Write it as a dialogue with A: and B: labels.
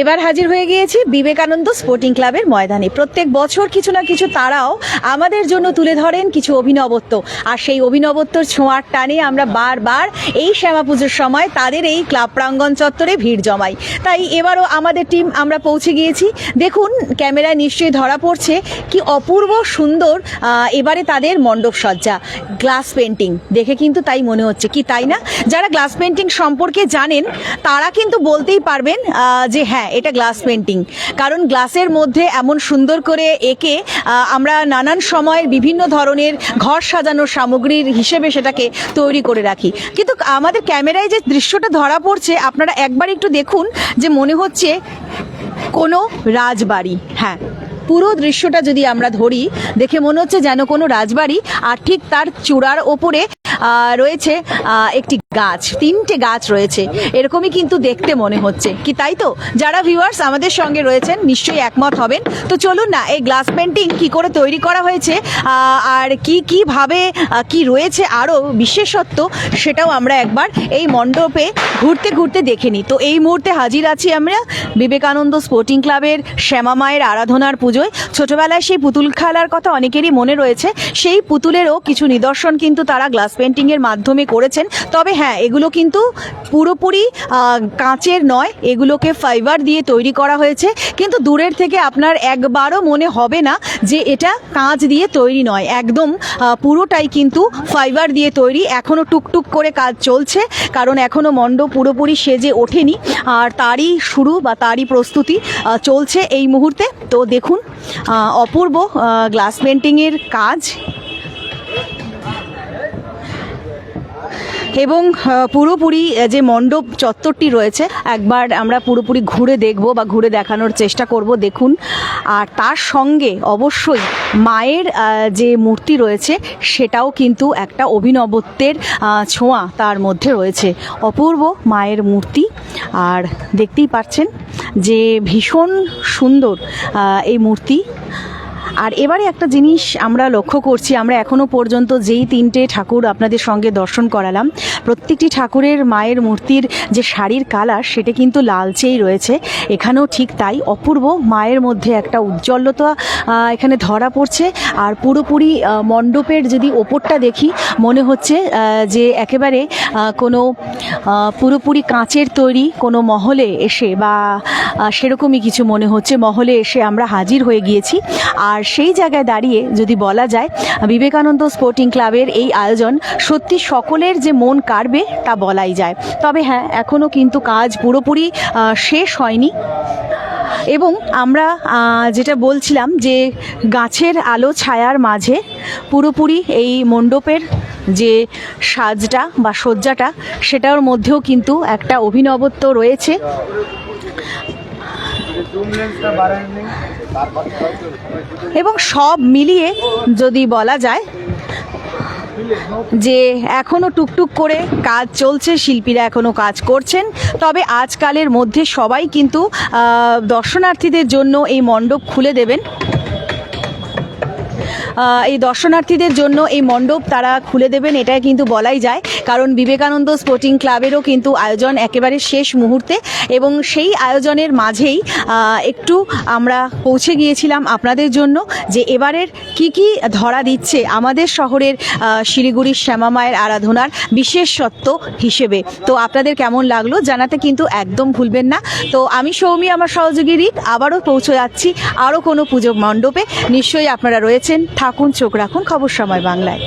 A: এবার হাজির হয়ে গিয়েছি বিবেকানন্দ স্পোর্টিং ক্লাবের ময়দানে। প্রত্যেক বছর কিছু না কিছু তারাও আমাদের জন্য তুলে ধরেন কিছু অভিনবত্ব। আর সেই অভিনবত্বর ছোঁয়ার টানে আমরা বারবার এই শ্যামা পুজোর সময় তাদের এই ক্লাব প্রাঙ্গণ চত্বরে ভিড় জমাই। তাই এবারও আমাদের টিম আমরা পৌঁছে গিয়েছি। দেখুন, ক্যামেরায় নিশ্চয়ই ধরা পড়ছে কি অপূর্ব সুন্দর এবারে তাদের মণ্ডপ সজ্জা। Glass painting. দেখে কিন্তু তাই মনে হচ্ছে। কি তাই না? যারা গ্লাস পেন্টিং সম্পর্কে জানেন, তারা কিন্তু বলতেই পারবেন যে হ্যাঁ এটা গ্লাস পেন্টিং কারণ গ্লাসের মধ্যে এমন সুন্দর করে এঁকে আমরা নানান সময়ের বিভিন্ন ধরনের ঘর সাজানোর সামগ্রীর হিসেবে সেটাকে তৈরি করে রাখি। কিন্তু আমাদের ক্যামেরায় যে দৃশ্যটা ধরা পড়ছে, আপনারা একবার একটু দেখুন যে মনে হচ্ছে কোনো রাজবাড়ি। হ্যাঁ পুরো দৃশ্যটা যদি আমরা ধরি, দেখে মনে হচ্ছে যেন কোনো রাজবাড়ি, আর ঠিক তার চূড়ার ওপরে রয়েছে একটি গাছ, তিনটে গাছ রয়েছে। এরকমই কিন্তু দেখতে মনে হচ্ছে। কি তাই তো? যারা ভিউয়ার্স আমাদের সঙ্গে রয়েছেন, নিশ্চয়ই একমত হবেন। তো চলুন না, এই গ্লাস পেন্টিং কি করে তৈরি করা হয়েছে আর কি কীভাবে কি রয়েছে আরও বিশেষত্ব, সেটাও আমরা একবার এই মণ্ডপে ঘুরতে ঘুরতে দেখে নিই। তো এই মুহূর্তে হাজির আছি আমরা বিবেকানন্দ স্পোর্টিং ক্লাবের শ্যামা মায়ের আরাধনার পুজোয়। ছোটবেলায় সেই পুতুল খেলার কথা অনেকেরই মনে রয়েছে। সেই পুতুলেরও কিছু নিদর্শন কিন্তু তারা গ্লাস পেন্টিংয়ের মাধ্যমে করেছেন। তবে হ্যাঁ এগুলো কিন্তু পুরোপুরি কাঁচের নয়, এগুলোকে ফাইবার দিয়ে তৈরি করা হয়েছে। কিন্তু দূরের থেকে আপনার একবারও মনে হবে না যে এটা কাঁচ দিয়ে তৈরি নয়। একদম পুরোটাই কিন্তু ফাইবার দিয়ে তৈরি। এখনও টুকটুক করে কাজ চলছে, কারণ এখনও মণ্ডপ পুরোপুরি সেজে ওঠেনি। আর তারই শুরু বা তারই প্রস্তুতি চলছে এই মুহূর্তে। তো দেখুন অপূর্ব গ্লাস পেন্টিংয়ের কাজ। এবং পুরোপুরি যে মণ্ডপ চত্বরটি রয়েছে, একবার আমরা পুরোপুরি ঘুরে দেখব বা ঘুরে দেখানোর চেষ্টা করব, দেখুন। আর তার সঙ্গে অবশ্যই মায়ের যে মূর্তি রয়েছে, সেটাও কিন্তু একটা অভিনবত্বের ছোঁয়া তার মধ্যে রয়েছে। অপূর্ব মায়ের মূর্তি। আর দেখতেই পাচ্ছেন যে ভীষণ সুন্দর এই মূর্তি। আর এবারে একটা জিনিস আমরা লক্ষ্য করছি, আমরা এখনও পর্যন্ত যেই তিনটে ঠাকুর আপনাদের সঙ্গে দর্শন করালাম, প্রত্যেকটি ঠাকুরের মায়ের মূর্তির যে শাড়ির কালার সেটা কিন্তু লালচেই রয়েছে। এখানেও ঠিক তাই, অপূর্ব মায়ের মধ্যে একটা উজ্জ্বলতা এখানে ধরা পড়ছে। আর পুরোপুরি মণ্ডপের যদি ওপরটা দেখি, মনে হচ্ছে যে একেবারে কোনো পুরোপুরি কাঁচের তৈরি কোনো মহলে এসে বা সেরকমই কিছু মনে হচ্ছে। মহলে এসে আমরা হাজির হয়ে গিয়েছি। আর সেই জায়গায় দাঁড়িয়ে যদি বলা যায়, বিবেকানন্দ স্পোর্টিং ক্লাবের এই আয়োজন সত্যি সকলের যে মন কাড়বে তা বলাই যায়। তবে হ্যাঁ এখনও কিন্তু কাজ পুরোপুরি শেষ হয়নি। এবং আমরা যেটা বলছিলাম যে গাছের আলো ছায়ার মাঝে পুরোপুরি এই মণ্ডপের যে সাজটা বা সজ্জাটা, সেটার মধ্যেও কিন্তু একটা অভিনবত্ব রয়েছে। এবং সব মিলিয়ে যদি বলা যায় যে এখনও টুকটুক করে কাজ চলছে, শিল্পীরা এখনও কাজ করছেন, তবে আজকালের মধ্যে সবাই কিন্তু দর্শনার্থীদের জন্য এই মণ্ডপ খুলে দেবেন। এই দর্শনার্থীদের জন্য এই মণ্ডপ তারা খুলে দেবেন এটা কিন্তু বলাই যায়। কারণ বিবেকানন্দ স্পোর্টিং ক্লাবেরও কিন্তু আয়োজন একেবারে শেষ মুহূর্তে এবং সেই আয়োজনের মাঝেই একটু আমরা পৌঁছে গিয়েছিলাম আপনাদের জন্য যে এবারের কি কি ধরা দিচ্ছে আমাদের শহরের শিলিগুড়ির শ্যামা মায়ের আরাধনার বিশেষত্ব হিসেবে। তো আপনাদের কেমন লাগল জানাতে কিন্তু একদম ভুলবেন না। তো আমি সৌমি, আমার সহযোগী রিক আবারও পৌঁছে যাচ্ছি আরও কোনো পুজো মণ্ডপে। নিশ্চয়ই আপনারা রয়েছেন থাকুন চোখ রাখুন খবর সময় বাংলায়।